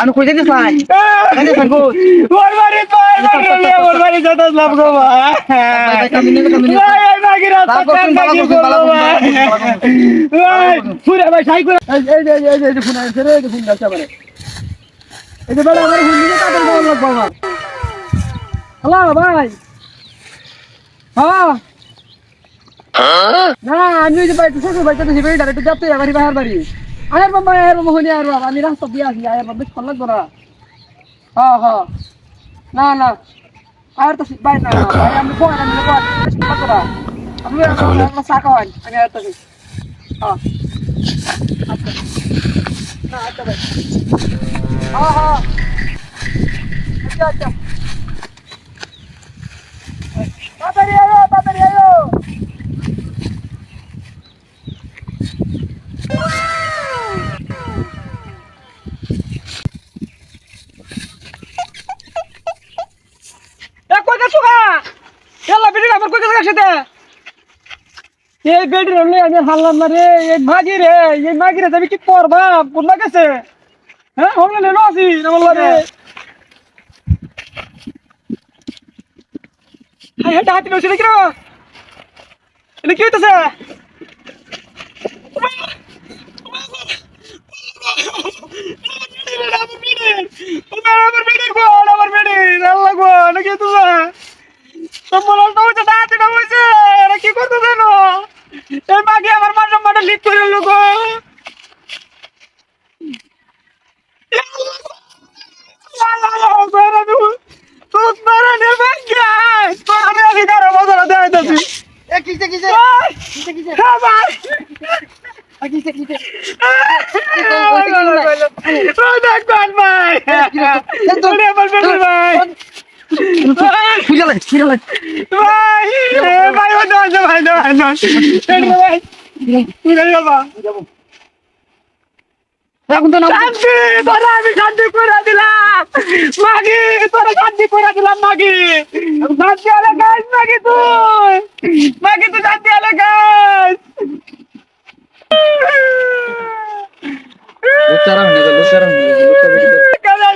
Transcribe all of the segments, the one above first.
আমি কই চাই ওর বাড়ি ভাই মারলে ওর বাড়ি যেতে লাভ গো ভাই এই রাস্তা কান করল ভাই ভাই পুরা ভাই সাই করে এই এই এই এই এই ফোন আছে রে এই ফোন আছে আমারে। এই যে বড় আমার ফোন দিয়ে কাটল বল লাগবো আমার হ্যালো ভাই। হ্যাঁ? না আমি যে বাড়িতে শ্বশুর বাড়িতে তো সেভাবে ডাইরেক্ট যাতে বাড়ি বাহার বাড়ি। আয়ের বাবা আয়ের বাবা হনি আয়ের বাবা আমি রাস্তা দিয়ে আসি আয়ের বাবা ফল লাগবো না। হ্যাঁ হ্যাঁ না না। আর তো ভাই না ভাই আমি কোন আমি ফল লাগবো না। আমি আমার চা খাওয়াই আমি আর তো হ্যাঁ আচ্ছা। না আচ্ছা ভাই। হ্যাঁ হ্যাঁ আচ্ছা আচ্ছা। বেডি আমার কই গেছো একসাথে এই বেডি রে আমি হারলাম না রে এই মাগি রে এই মাগি রে আমি কি করবা কোনটা গেছে হ্যাঁ হমলে লেনো আছি আমার রে হাই হাই হাতি নছি দেখি রে এটা কি হইতাছে আমার বেডি গো আমার বেডি আল্লাহ গো নাকি তুমি সম্বলটা হচ্ছে দাঁতিটা হয়েছে এরা কি করতে দেন এই মাকে আমার মান সম্মানটা লিক করে লোক এ কিসে কিসে কিসে কিসে কিসে কিসে খুলে লাগে খুলে লাগে এখন তো শান্তি তোরা আমি শান্তি করে দিলাম। মাগি তোরা শান্তি করে দিলাম মাগি। শান্তি আলে গাছ মাগি তুই। মাগি তুই শান্তি আলে গাছ। কাজা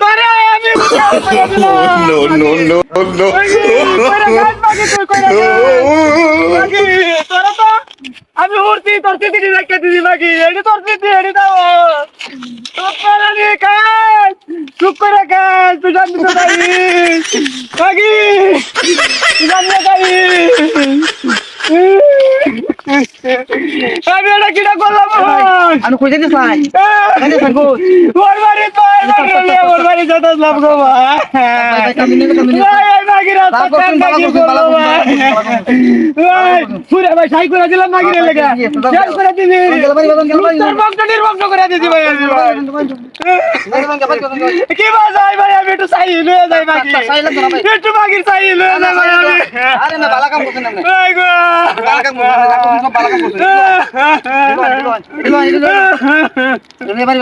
তোরা no, no, no, no. আমি উড়তি তোর স্মৃতি রেখে দিদি মাগি এটি তোর স্মৃতি এটি দাও কাজ চুপ করে কাজ তুই জানবি তো জানবি তাই আমি এটা কিটা করলাম আমার? আমি কই যেতে চাই এখানে থাকব ওর বাড়ি ভাই মারলে ওর বাড়ি যেতে লাভ গো ভাই ভাই, কামিনী না, কামিনী। ভাই এই মাগি রাস্তা বালা করছেন, কান বালা কাকি করছেন, বালা করল ভাই। ভাই পুরে ভাই সাই করে দিলাম মাগিরে লেগে শেষ করে দিবি ভাই, গেল ভাই। নির্বংশ করে দিছি ভাই ভাই কি ভাই যাই ভাই আমি একটু সাই লয়ে যাই মাগি না ভাই। একটু মাগির সাই লয়ে যাই ভাই আমি আরে না বালা কাম করছেন না ভাই গো বালা কাম করছেন সব বালা কাম করছেন এবারে